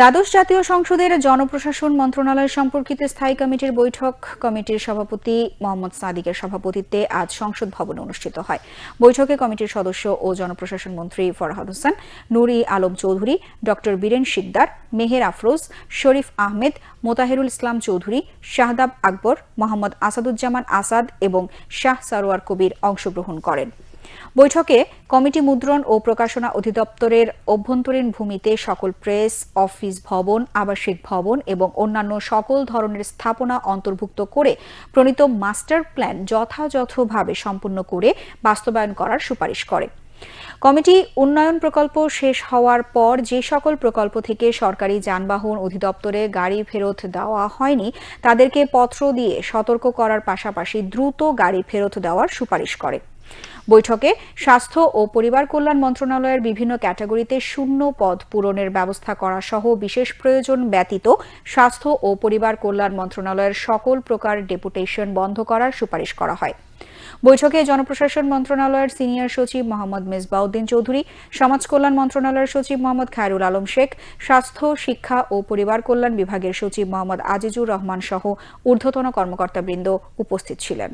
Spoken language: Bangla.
দ্বাদশ জাতীয় সংসদের জনপ্রশাসন মন্ত্রণালয় সম্পর্কিত স্থায়ী কমিটির বৈঠক। কমিটির সভাপতি মোহাম্মদ সাদিকের সভাপতিত্বে আজ সংসদ ভবনে অনুষ্ঠিত হয়। বৈঠকে কমিটির সদস্য ও জনপ্রশাসন মন্ত্রী ফরহাদ হোসেন, নুরি আলম চৌধুরী ড বীরেন শিকদার, মেহের আফরোজ, শরীফ আহমেদ, মোতাহেরুল ইসলাম চৌধুরী, শাহদাব আকবর, মোহাম্মদ আসাদুজ্জামান আসাদ এবং শাহ সারোয়ার কবির অংশগ্রহণ করেন। বৈঠকে কমিটি মুদ্রণ ও প্রকাশনা অধিদপ্তরের অভ্যন্তরীণ ভূমিতে সকল প্রেস, অফিস ভবন, আবাসিক ভবন এবং অন্যান্য সকল ধরনের স্থাপনা অন্তর্ভুক্ত করে প্রণীত মাস্টার প্ল্যান যথাযথভাবে সম্পূর্ণ করে বাস্তবায়ন করার সুপারিশ করে। কমিটি উন্নয়ন প্রকল্প শেষ হওয়ার পর যে সকল প্রকল্প থেকে সরকারি যানবাহন অধিদপ্তরে গাড়ি ফেরত দেওয়া হয়নি, তাদেরকে পত্র দিয়ে সতর্ক করার পাশাপাশি দ্রুত গাড়ি ফেরত দেওয়ার সুপারিশ করে। বৈঠকে স্বাস্থ্য ও পরিবার কল্যাণ মন্ত্রণালয়ের বিভিন্ন ক্যাটাগরিতে শূন্য পদ পূরণের ব্যবস্থা করা সহ বিশেষ প্রয়োজন ব্যতীত স্বাস্থ্য ও পরিবার কল্যাণ মন্ত্রণালয়ের সকল প্রকার ডেপুটেশন বন্ধ করার সুপারিশ করা হয়। বৈঠকে জনপ্রশাসন মন্ত্রণালয়ের সিনিয়র সচিব মোহাম্মদ মেজবাউদ্দিন চৌধুরী, সমাজ কল্যাণ মন্ত্রণালয়ের সচিব মোহাম্মদ খায়রুল আলম শেখ, স্বাস্থ্য, শিক্ষা ও পরিবার কল্যাণ বিভাগের সচিব মোহাম্মদ আজিজুর রহমান সহ ঊর্ধ্বতন কর্মকর্তাবৃন্দ উপস্থিত ছিলেন।